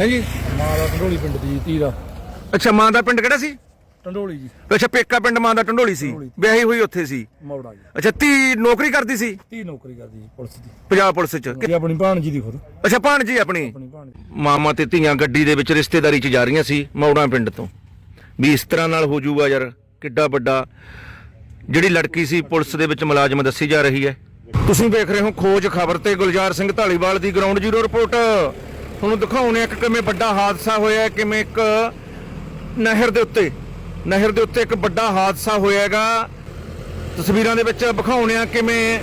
ਹੈ ਜੀ? ਮਾਂ ਦਾ ਢੰਡੋਲੀ ਪਿੰਡ ਦੀ ਧੀ ਦਾ। ਅੱਛਾ ਮਾਂ ਦਾ ਪਿੰਡ ਕਿਹੜਾ ਸੀ? ਢੰਡੋਲੀ ਜੀ। ਅੱਛਾ ਪੇਕਾ ਪਿੰਡ ਮਾਂ ਦਾ ਟੰਡੋਲੀ ਸੀ। ਢੰਡੋਲੀ। ਵਿਆਹੀ ਹੋਈ ਉੱਥੇ ਸੀ। ਮੌੜਾ ਜੀ। ਅੱਛਾ ਧੀ ਨੌਕਰੀ ਕਰਦੀ ਸੀ? ਧੀ ਨੌਕਰੀ ਕਰਦੀ ਜੀ ਪੁਲਿਸ ਦੀ। ਪੰਜਾਬ ਪੁਲਿਸ ਚ। ਇਹ ਆਪਣੀ ਭਾਣਜੀ ਦੀ ਖੁਦ। ਅੱਛਾ ਭਾਣਜੀ ਆਪਣੀ? ਆਪਣੀ ਭਾਣਜੀ। ਮਾਮਾ ਤੇ ਧੀਆਂ ਗੱਡੀ ਦੇ ਵਿੱਚ ਰਿਸ਼ਤੇਦਾਰੀ ਚ ਜਾ ਰਹੀਆਂ ਸੀ ਮੌੜਾ ਪਿੰਡ ਤੋਂ। ਵੀ ਇਸ ਤਰ੍ਹਾਂ ਨਾਲ ਹੋ ਜਾਊਗਾ ਯਾਰ ਕਿੱਡਾ ਵੱਡਾ। ਜਿਹੜੀ ਲੜਕੀ ਸੀ ਪੁਲਿਸ ਦੇ ਵਿੱਚ ਮੁਲਾਜ਼ਮ ਦੱਸੀ ਜਾ ਰਹੀ ਹੈ। ਤੁਸੀਂ ਵੇਖ ਰਹੇ ਹੋ ਖੋਜ ਖਬਰ ਤੇ ਗੁਲਜ਼ਾਰ ਸਿੰਘ ਢਾਲੀਵਾਲ ਦੀ ਗਰਾਊਂਡ ਜ਼ੀਰੋ ਰਿਪੋਰਟ। ਤੁਹਾਨੂੰ ਦਿਖਾਉਣੇ ਇੱਕ ਕਿਵੇਂ ਵੱਡਾ ਹਾਦਸਾ ਹੋਇਆ ਕਿਵੇਂ ਇੱਕ ਨਹਿਰ ਦੇ ਉੱਤੇ, ਨਹਿਰ ਦੇ ਉੱਤੇ ਇੱਕ ਵੱਡਾ ਹਾਦਸਾ ਹੋਇਆਗਾ ਤਸਵੀਰਾਂ ਦੇ ਵਿੱਚ ਵਿਖਾਉਣੇ ਆ ਕਿਵੇਂ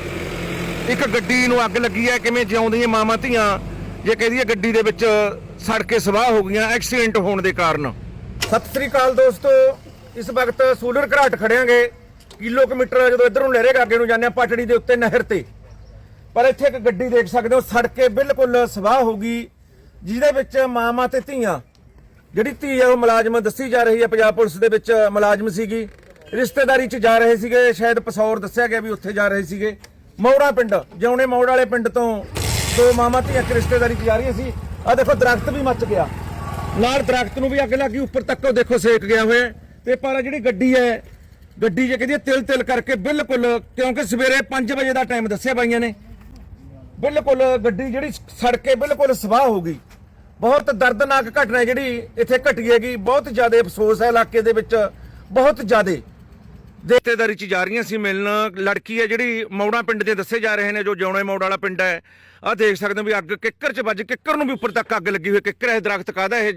ਇੱਕ ਗੱਡੀ ਨੂੰ ਅੱਗ ਲੱਗੀ ਹੈ, ਕਿਵੇਂ ਜਿਉਂਦੀਆਂ ਮਾਮਾ ਧੀਆਂ, ਜੇ ਕਹਦੀਏ ਗੱਡੀ ਦੇ ਵਿੱਚ ਸੜ ਕੇ ਸਵਾਹ ਹੋ ਗਈਆਂ, ਐਕਸੀਡੈਂਟ ਹੋਣ ਦੇ ਕਾਰਨ। ਸਤਿ ਸ੍ਰੀ ਅਕਾਲ ਦੋਸਤੋ, ਇਸ ਵਕਤ ਸੂਲਰ ਘਰਾਟ ਖੜਿਆਂਗੇ। ਕਿਲੋਮੀਟਰ ਜਦੋਂ ਇੱਧਰ ਨੂੰ ਲਹਿਰੇਗਾ ਅੱਗੇ ਨੂੰ ਜਾਂਦੇ ਆ ਪਟੜੀ ਦੇ ਉੱਤੇ ਨਹਿਰ ਤੇ। ਪਰ ਇੱਥੇ ਇੱਕ ਗੱਡੀ ਦੇਖ ਸਕਦੇ ਹੋ, ਸੜ ਕੇ ਬਿਲਕੁਲ ਸਵਾਹ ਹੋ ਗਈ। ਜਿਹਦੇ ਵਿੱਚ ਮਾਵਾਂ ਤੇ ਧੀਆਂ। ਜਿਹੜੀ ਧੀ ਹੈ ਉਹ ਮੁਲਾਜ਼ਮ ਦੱਸੀ ਜਾ ਰਹੀ ਹੈ ਪੰਜਾਬ ਪੁਲਿਸ ਦੇ ਵਿੱਚ ਮੁਲਾਜ਼ਮ ਸੀਗੀ। ਰਿਸ਼ਤੇਦਾਰੀ 'ਚ ਜਾ ਰਹੇ ਸੀਗੇ, ਸ਼ਾਇਦ ਪਸੌਰ ਦੱਸਿਆ ਗਿਆ ਵੀ ਉੱਥੇ ਜਾ ਰਹੇ ਸੀਗੇ। ਮੌੜਾ ਪਿੰਡ, ਜਿਉਣੇ ਮੌੜ ਵਾਲੇ ਪਿੰਡ ਤੋਂ ਦੋ ਮਾਮਾ ਧੀਆਂ, ਇੱਕ ਰਿਸ਼ਤੇਦਾਰੀ 'ਚ ਜਾ ਰਹੀਆਂ ਸੀ। ਆ ਦੇਖੋ, ਦਰਖਤ ਵੀ ਮੱਚ ਗਿਆ। ਨਾਲ ਦਰਖਤ ਨੂੰ ਵੀ ਅੱਗ ਲੱਗੀ, ਉੱਪਰ ਤੱਕ ਉਹ ਦੇਖੋ ਸੇਕ ਗਿਆ ਹੋਇਆ। ਹੈ। ਤੇ ਪਰ ਜਿਹੜੀ ਗੱਡੀ ਹੈ, ਗੱਡੀ ਜੇ ਕਹਿੰਦੀ ਹੈ ਤਿਲ ਤਿਲ ਕਰਕੇ ਬਿਲਕੁਲ, ਕਿਉਂਕਿ ਸਵੇਰੇ 5 ਵਜੇ ਦਾ ਟਾਈਮ ਦੱਸਿਆ ਬਾਈਆਂ ਨੇ। ਬਿਲਕੁਲ ਗੱਡੀ ਜਿਹੜੀ ਸੜ ਕੇ ਬਿਲਕੁਲ ਸਵਾਹ ਹੋ ਗਈ। ਬਹੁਤ ਦਰਦਨਾਕ ਘਟਨਾ ਹੈ ਜਿਹੜੀ ਇੱਥੇ ਘਟੀ ਹੈਗੀ। ਬਹੁਤ ਜ਼ਿਆਦਾ ਅਫਸੋਸ ਹੈ ਇਲਾਕੇ ਦੇ ਵਿੱਚ। ਬਹੁਤ ਜ਼ਿਆਦਾ। ਰਿਸ਼ਤੇਦਾਰੀ ਚ ਜਾ ਰਹੀਆਂ ਸੀ ਮਿਲਣ। ਲੜਕੀ ਹੈ ਜਿਹੜੀ ਮੌੜਾ ਪਿੰਡ ਦੇ ਦੱਸੇ ਜਾ ਰਹੇ ਨੇ, ਜੋ ਜਿਉਣੇ ਮੌੜ ਵਾਲਾ ਪਿੰਡ ਹੈ। ਆਹ ਦੇਖ ਸਕਦੇ ਹੋ ਵੀ ਅੱਗ ਕਿੱਕਰ ਚ ਵੱਜ, ਕਿੱਕਰ ਨੂੰ ਵੀ ਉੱਪਰ ਤੱਕ ਅੱਗ ਲੱਗੀ ਹੋਈ ਕਿੱਕਰ ਇਹ ਦਰਖਤ ਕਾਹਦਾ ਇਹ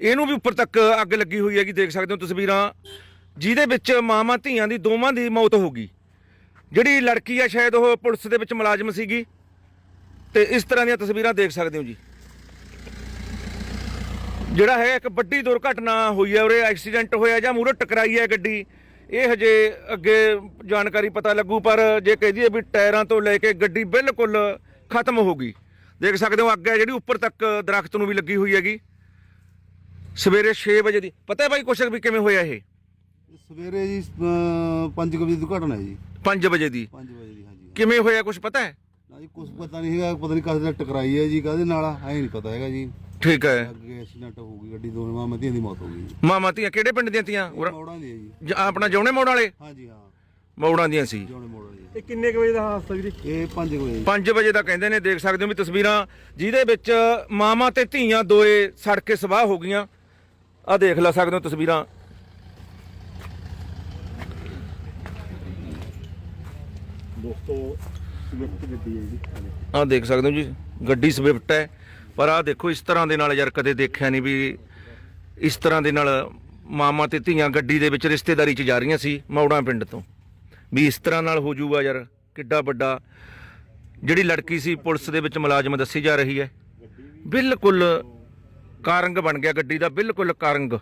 ਇਹਨੂੰ ਵੀ ਉੱਪਰ ਤੱਕ ਅੱਗ ਲੱਗੀ ਹੋਈ ਹੈਗੀ। ਦੇਖ ਸਕਦੇ ਹੋ ਤਸਵੀਰਾਂ। ਜਿਹਦੇ ਵਿੱਚ ਮਾਵਾਂ ਧੀਆਂ ਦੀ ਦੋਵਾਂ ਦੀ ਮੌਤ ਹੋ ਗਈ। ਜਿਹੜੀ ਲੜਕੀ ਹੈ, ਸ਼ਾਇਦ ਉਹ ਪੁਲਿਸ ਦੇ ਵਿੱਚ ਮੁਲਾਜ਼ਮ ਸੀਗੀ। ਤੇ ਇਸ ਤਰ੍ਹਾਂ ਦੀਆਂ ਤਸਵੀਰਾਂ ਦੇਖ ਸਕਦੇ ਹੋ ਜੀ। ਜਿਹੜਾ ਹੈ ਇੱਕ ਵੱਡੀ ਦੁਰਘਟਨਾ ਹੋਈ ਹੈ ਉਰੇ ਐਕਸੀਡੈਂਟ ਹੋਇਆ ਜਾਂ ਮੂਹਰੇ ਟਕਰਾਈ ਹੈ ਗੱਡੀ ਇਹ ਹਜੇ ਅੱਗੇ ਜਾਣਕਾਰੀ ਪਤਾ ਲੱਗੂ ਪਰ ਜੇ ਕਹਿ ਦਈਏ ਵੀ ਟਾਇਰਾਂ ਤੋਂ ਲੈ ਕੇ ਗੱਡੀ ਬਿਲਕੁਲ ਖਤਮ ਹੋ ਗਈ। ਦੇਖ ਸਕਦੇ ਹੋ ਅੱਗ ਜਿਹੜੀ ਉੱਪਰ ਤੱਕ ਦਰਖਤ ਨੂੰ ਵੀ ਲੱਗੀ ਹੋਈ ਹੈਗੀ। ਸਵੇਰੇ 6 ਵਜੇ ਦੀ ਪਤਾ ਹੈ ਭਾਈ ਕੁਛ ਵੀ ਕਿਵੇਂ ਹੋਇਆ ਇਹ? ਸਵੇਰੇ ਜੀ 5 ਵਜੇ ਦੀ ਘਟਨਾ ਹੈ ਜੀ। 5 ਵਜੇ ਦੀ। 5 ਵਜੇ ਦੀ ਹਾਂਜੀ ਕਿਵੇਂ ਹੋਇਆ ਕੁਛ ਪਤਾ ਹੈ? ਨਾ ਜੀ ਕੁਝ ਪਤਾ ਨਹੀਂ ਹੈਗਾ ਪਤਾ ਨਹੀਂ ਕਾਹਦੇ ਨਾਲ ਟਕਰਾਈ ਹੈ ਜੀ ਕਾਹਦੇ ਨਾਲ ਐ ਨਹੀਂ ਪਤਾ ਹੈਗਾ ਜੀ। ਠੀਕ ਹੈ। ਅੱਗੇ ਐਕਸੀਡੈਂਟ ਹੋ ਗਈ ਗੱਡੀ ਦੋਵੇਂ ਮਾਂ ਮਤੀਆਂ ਦੀ ਮੌਤ ਹੋ ਗਈ। ਮਾਮਾ ਧੀਆਂ ਕਿਹੜੇ ਪਿੰਡ ਦੀਆਂ ਤੀਆਂ? ਉਰਾ- ਮੋੜਾਂ ਦੀ ਹੈ ਜੀ ਜ- ਆਪਣਾ ਜੌਣੇ ਮੋੜ ਵਾਲੇ? ਹਾਂਜੀ ਹਾਂ। ਮੌੜਾਂ ਦੀਆਂ ਸੀ। ਜੋਣੇ ਮੋੜ ਜੀ ਇਹ ਕਿੰਨੇ ਕੁ ਵਜੇ ਦਾ ਹਾਦਸਾ ਵੀਰੇ? ਇਹ 5 ਵਜੇ। ਜੀ 5 ਵਜੇ ਦਾ ਕਹਿੰਦੇ ਨੇ ਦੇਖ ਸਕਦੇ ਹੋ ਵੀ ਤਸਵੀਰਾਂ ਜਿਹਦੇ ਵਿੱਚ ਮਾਮਾ ਤੇ ਧੀਆਂ ਦੋਏ ਸੜ ਕੇ ਸਵਾਹ ਹੋ ਗਈਆਂ। ਆ ਦੇਖ ਲੈ ਸਕਦੇ ਹੋ ਤਸਵੀਰਾਂ। ਦੋਸਤੋ ਸਵਿਫਟ ਗੱਡੀ ਹੈ ਜੀ। ਆ ਦੇਖ ਸਕਦੇ ਹੋ ਜੀ ਗੱਡੀ ਸਵਿਫਟ ਹੈ। ਪਰ ਆ ਦੇਖੋ, ਇਸ ਤਰ੍ਹਾਂ ਦੇ ਨਾਲ ਯਾਰ ਕਦੇ ਦੇਖਿਆ ਨਹੀਂ ਵੀ ਇਸ ਤਰ੍ਹਾਂ ਦੇ ਨਾਲ ਮਾਮਾ ਤੇ ਧੀਆਂ ਗੱਡੀ ਦੇ ਵਿੱਚ ਰਿਸ਼ਤੇਦਾਰੀ 'ਚ ਜਾ ਰਹੀਆਂ ਸੀ ਮੌੜਾ ਪਿੰਡ ਤੋਂ। ਵੀ ਇਸ ਤਰ੍ਹਾਂ ਨਾਲ ਹੋ ਜਾਊਗਾ ਯਾਰ, ਕਿੱਡਾ ਵੱਡਾ। ਜਿਹੜੀ ਲੜਕੀ ਸੀ, ਪੁਲਿਸ ਦੇ ਵਿੱਚ ਮੁਲਾਜ਼ਮ ਦੱਸੀ ਜਾ ਰਹੀ ਹੈ। ਬਿਲਕੁਲ ਕਾਰੰਗ ਬਣ ਗਿਆ ਗੱਡੀ ਦਾ, ਬਿਲਕੁਲ ਕਾਰੰਗ।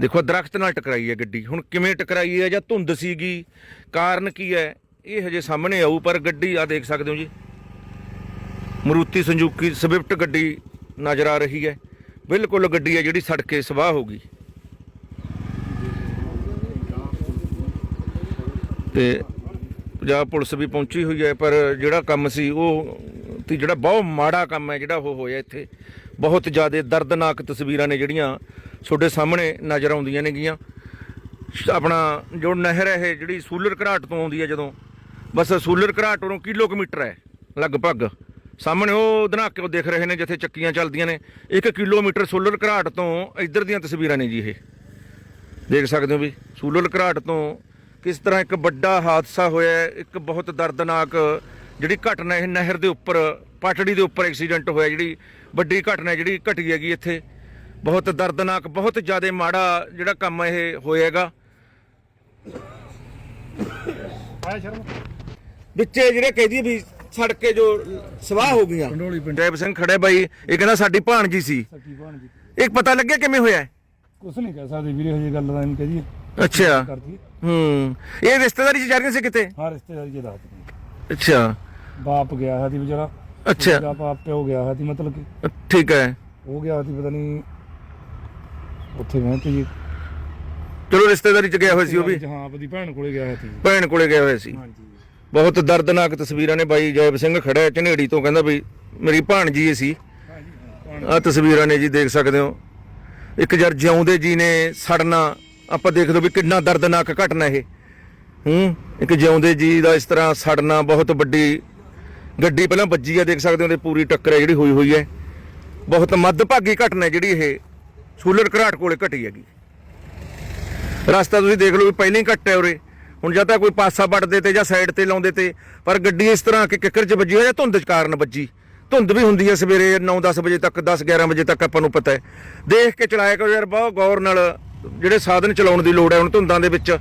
ਦੇਖੋ, ਦਰਖਤ ਨਾਲ ਟਕਰਾਈ ਹੈ ਗੱਡੀ। ਹੁਣ ਕਿਵੇਂ ਟਕਰਾਈ ਹੈ ਜਾਂ ਧੁੰਦ ਸੀਗੀ, ਕਾਰਨ ਕੀ ਹੈ, ਇਹ ਹਜੇ ਸਾਹਮਣੇ ਆਊ, ਪਰ ਗੱਡੀ ਆ ਦੇਖ ਸਕਦੇ ਹੋ ਜੀ। ਮਰੂਤੀ ਸੰਜੂਕੀ ਸਵਿਫਟ ਗੱਡੀ ਨਜ਼ਰ ਆ ਰਹੀ ਹੈ। ਬਿਲਕੁਲ ਗੱਡੀ ਹੈ ਜਿਹੜੀ ਸੜ ਕੇ ਸਵਾਹ ਹੋ ਗਈ। ਤੇ ਪੰਜਾਬ ਪੁਲਿਸ ਵੀ ਪਹੁੰਚੀ ਹੋਈ ਹੈ, ਪਰ ਜਿਹੜਾ ਕੰਮ ਸੀ ਉਹ ਤੇ ਜਿਹੜਾ ਬਹੁਤ ਮਾੜਾ ਕੰਮ ਹੈ, ਜਿਹੜਾ ਉਹ ਹੋਇਆ ਇੱਥੇ। ਬਹੁਤ ਜ਼ਿਆਦਾ ਦਰਦਨਾਕ ਤਸਵੀਰਾਂ ਨੇ ਜਿਹੜੀਆਂ ਤੁਹਾਡੇ ਸਾਹਮਣੇ ਨਜ਼ਰ ਆਉਂਦੀਆਂ ਨੇਗੀਆਂ। ਸ਼- ਆਪਣਾ ਜੋ ਨਹਿਰ ਹੈ, ਇਹ ਜਿਹੜੀ ਸੂਲਰ ਘਰਾਟ ਤੋਂ ਆਉਂਦੀ ਹੈ ਜਦੋਂ। ਬਸ ਸੂਲਰ ਘਰਾਟ ਤੋਂ ਕਿਲੋਮੀਟਰ ਹੈ, ਲਗਭਗ। ਸਾਹਮਣੇ ਉਹ ਧਨਾਕੇ ਉਹ ਦਿਖ ਰਹੇ ਨੇ ਜਿੱਥੇ ਚੱਕੀਆਂ ਚੱਲਦੀਆਂ ਨੇ? 1 ਕਿਲੋਮੀਟਰ ਸੂਲਰ ਘਰਾਟ ਤੋਂ ਇੱਧਰ ਦੀਆਂ ਤਸਵੀਰਾਂ ਨੇ ਜੀ ਇਹ। ਦੇਖ ਸਕਦੇ ਹੋ ਵੀ ਸੂਲਰ ਘਰਾਟ ਤੋਂ ਕਿਸ ਤਰ੍ਹਾਂ ਇੱਕ ਵੱਡਾ ਹਾਦਸਾ ਹੋਇਆ ਇੱਕ ਬਹੁਤ ਦਰਦਨਾਕ ਜਿਹੜੀ ਘਟਨਾ ਇਹ ਨਹਿਰ ਦੇ ਉੱਪਰ ਪਟੜੀ ਦੇ ਉੱਪਰ ਐਕਸੀਡੈਂਟ ਹੋਇਆ ਜਿਹੜੀ ਵੱਡੀ ਘਟਨਾ ਜਿਹੜੀ ਘਟੀ ਹੈਗੀ ਇੱਥੇ। ਬਹੁਤ ਦਰਦਨਾਕ ਬਹੁਤ ਜ਼ਿਆਦਾ ਮਾੜਾ ਜਿਹੜਾ ਕੰਮ ਇਹ ਸ਼ਰਮ। ਵਿੱਚੇ ਜਿਹੜੇ ਕਹਿਦੀ ਵੀ ਸੜ ਕੇ ਜੋ ਸਵਾਹ ਹੋ ਗਈਆਂ। ਜੈਬ ਸਿੰਘ ਖੜੇ ਬਾਈ ਇਹ ਕਹਿੰਦਾ ਸਾਡੀ ਭਾਣਜੀ ਸੀ। ਸੱਕੀ ਭਾਣਜੀ। ਇਹ ਪਤਾ ਲੱਗਿਆ ਕਿਵੇਂ ਹੋਇਆ? ਹੈ? ਕੁਛ ਨਹੀਂ ਕਹਿ ਸਕਦੇ ਵੀਰੇ ਹਜੇ ਗੱਲ ਦਾ ਇਹਨੂੰ ਕਹਦੀ ਅੱਛਾ। ਕਰਦੀ ਹੂੰ। ਇਹ ਰਿਸ਼ਤੇਦਾਰੀ ਚ ਜਾ ਰਹੀਆਂ ਸੀ ਕਿਤੇ? ਹਾਂ ਰਿਸ਼ਤੇਦਾਰੀ ਜੇ ਦੱਸ ਦਿੰਦੇ। ਅੱਛਾ। ਬਾਪ ਗਿਆ ਹੈ ਦੀ ਵਿਚਾਰਾ। ਅੱਛਾ। ਬਾਪ ਪਿਓ ਗਿਆ ਹੈ ਦੀ ਮਤਲਬ ਕਿ। ਠੀਕ ਹੈ। ਉਹ ਗਿਆ ਸੀ ਪਤਾ ਨਹੀਂ ਉੱਥੇ ਗਏ ਤੇ ਜੀ। ਚਲੋ ਰਿਸ਼ਤੇਦਾਰੀ ਚ ਗਿਆ ਹੋਇਆ ਸੀ ਉਹ ਵੀ। ਹਾਂ ਆਪਣੀ ਭੈਣ ਕੋਲੇ ਗਿਆ ਸੀ। ਭੈਣ ਕੋਲੇ ਗਿਆ ਹੋਇਆ ਸੀ। ਹਾਂਜੀ। ਬਹੁਤ ਦਰਦਨਾਕ ਤਸਵੀਰਾਂ ਨੇ ਬਾਈ ਜੈਬ ਸਿੰਘ ਖੜਾ ਝਨੇੜੀ ਤੋਂ, ਕਹਿੰਦਾ ਬਈ ਮੇਰੀ ਭਾਣਜੀ ਹੀ ਸੀ। ਹਾਂਜੀ ਆ ਤਸਵੀਰਾਂ ਨੇ ਜੀ, ਦੇਖ ਸਕਦੇ ਹੋ। ਇੱਕ ਜਰ ਜਿਉਂਦੇ ਜੀ ਨੇ ਸੜਨਾ, ਆਪਾਂ ਦੇਖ ਲਓ ਵੀ ਕਿੰਨਾ ਦਰਦਨਾਕ ਘਟਨਾ ਇਹ। ਹੂੰ, ਇੱਕ ਜਿਉਂਦੇ ਜੀ ਦਾ ਇਸ ਤਰ੍ਹਾਂ ਸੜਨਾ ਬਹੁਤ ਵੱਡੀ ਗੱਡੀ ਪਹਿਲਾਂ ਵੱਜੀ ਆ, ਦੇਖ ਸਕਦੇ ਹੋ ਤੇ ਪੂਰੀ ਟੱਕਰ ਹੈ ਜਿਹੜੀ ਹੋਈ ਹੋਈ ਹੈ। ਬਹੁਤ ਮੱਦਭਾਗੀ ਘਟਨਾ ਜਿਹੜੀ ਇਹ। ਸੂਲਰ ਘਰਾਟ ਕੋਲੇ ਘਟੀ ਹੈਗੀ। ਰਸਤਾ ਤੁਸੀਂ ਦੇਖ ਲਓ ਵੀ ਪਹਿਲਾਂ ਹੀ ਘੱਟ ਹੈ ਉਰੇ। ਹੁਣ ਜਾਂ ਤਾਂ ਕੋਈ ਪਾਸਾ ਵੱਟਦੇ ਤੇ ਜਾਂ ਸਾਈਡ ਤੇ ਲਾਉਂਦੇ ਤੇ, ਪਰ ਗੱਡੀ ਇਸ ਤਰ੍ਹਾਂ ਕਿ ਕਿੱਕਰ 'ਚ ਵੱਜੀ ਹੋਈ ਜਾਂ ਧੁੰਦ 'ਚ ਕਾਰਨ ਵੱਜੀ? ਧੁੰਦ ਵੀ ਹੁੰਦੀ ਹੈ ਸਵੇਰੇ 9-10 ਵਜੇ ਤੱਕ 10-11 ਵਜੇ ਤੱਕ ਆਪਾਂ ਨੂੰ ਪਤਾ ਹੈ। ਦੇਖ ਕੇ ਚਲਾਇਆ ਕਰੋ ਯਾਰ, ਬਹੁਤ ਗੌਰ ਨਾਲ ਜਿਹੜੇ ਸਾਧਨ ਚਲਾਉਣ ਦੀ ਲੋੜ ਹੈ ਹੁਣ ਧੁੰਦਾਂ ਦੇ ਵਿੱਚ।